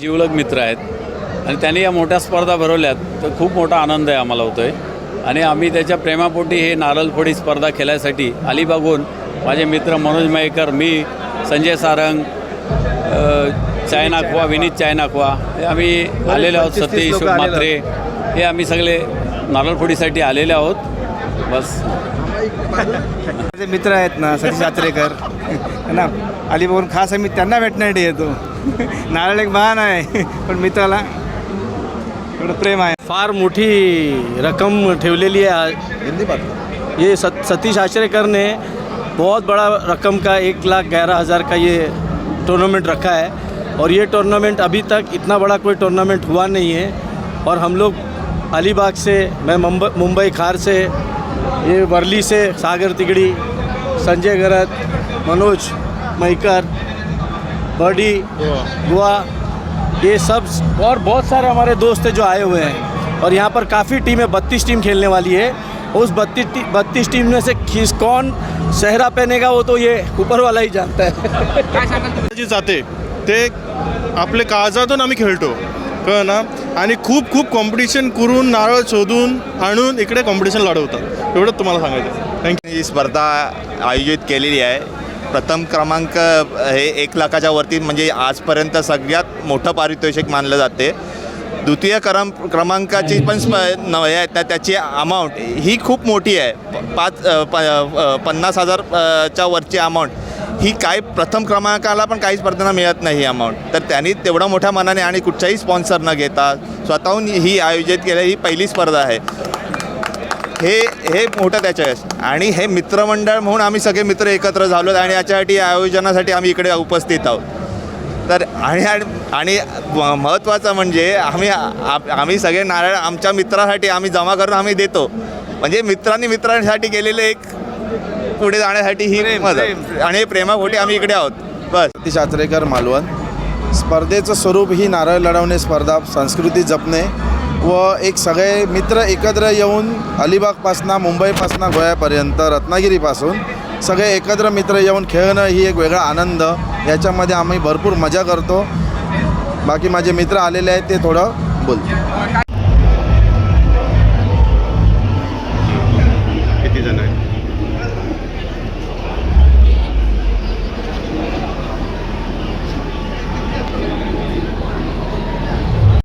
जीवलग मित्र आहेत. आणि त्यांनी या मोठ्या स्पर्धा भरवल्यात. तर खूप मोठा आनंद आहे आम्हाला होतो आहे आणि आम्ही त्याच्या प्रेमापोटी हे नारळफोडी स्पर्धा खेळायसाठी अलिबागून माझे मित्र मनोज मयेकर मी संजय सारंग चायनाखवा विनीत चायनाखवा हे आम्ही आलेले आहोत 25-30 सतीश म्हात्रे हे आम्ही सगळे नारळफोडीसाठी आलेले आहोत. बस. माझे मित्र आहेत ना सतीश यात्रेकर है ना? अलिबागून खास आम्ही त्यांना भेटण्यासाठी येतो नारळ एक बहान आहे पण मित्राला थोडं प्रेम आहे. फार मोठी रकम ठेवलेली आहे. ये सत, सतीश आचरेकर ने बहुत बड़ा रकम का एक लाख ग्यारह हज़ार का ये टूर्नामेंट रखा है। और ये टूर्नामेंट अभी तक इतना बड़ा कोई टूर्नामेंट हुआ नहीं है। और हम लोग अलीबाग से मैं मुंबई मुंबई खार से ये वर्ली से सागर तिगड़ी संजय गरत मनोज मईकर बर्डी गोवा ये सब और बहुत सारे हमारे दोस्त हैं जो आए हुए हैं। और यहाँ पर काफ़ी टीमें बत्तीस टीम खेलने वाली है। उस बत्तीस टी, बत्तीस टीम में से किस कौन सहरा पहनेगा वो तो ये ऊपर वाला ही जानता है। जी जाते ते आपले काळजातून आम्ही खेळतो. कळलं ना आणि खूप खूप कॉम्पिटिशन करून नारळ शोधून आणून इकडे कॉम्पिटिशन लढवतात. एवढंच तुम्हाला सांगायचं थँक्यू ही स्पर्धा आयोजित केलेली आहे. प्रथम क्रमांक हे एक लाखाच्या वरती म्हणजे आजपर्यंत सगळ्यात मोठं पारितोषिक मानलं जाते. द्वितीय क्रम क्रमांकाची पण स्प न आहेत त्याची अमाऊंट ही खूप मोठी आहे. पाच प पन्नास हजारच्या वरची अमाऊंट ही काय प्रथम क्रमांकाला पण काही स्पर्धांना मिळत नाही ही अमाऊंट तर त्यांनी तेवढ्या मोठ्या मनाने आणि कुठच्याही स्पॉन्सर न घेता स्वतःहून ही आयोजित केली ही पहिली स्पर्धा आहे. हे हे मोठं त्याच्या आणि हे मित्रमंडळ म्हणून आम्ही सगळे मित्र एकत्र झालो आणि याच्यासाठी या आयोजनासाठी आम्ही इकडे उपस्थित आहोत. तर आणि आणि- आणि म- महत्त्वाचं म्हणजे आम्ही आम्ही सगळे नारळ आमच्या मित्रासाठी आम्ही जमा करून आम्ही देतो. म्हणजे मित्रांनी मित्रांसाठी केलेले एक पुढे जाण्यासाठी ही मदत. आणि हे प्रेमापोटी आम्ही इकडे आहोत. बस. सतीश आचरेकर मालवण. स्पर्धेचं स्वरूप ही नारळ लढवणे स्पर्धा संस्कृती जपणे व एक सगळे मित्र एकत्र येऊन अलिबागपासनं मुंबईपासनं गोव्यापर्यंत रत्नागिरीपासून सगळे एकत्र मित्र येऊन खेळणं ही एक वेगळा आनंद. याच्यामध्ये आम्ही भरपूर मजा करतो. बाकी माझे मित्र आलेले आहेत ते थोडं बोलतो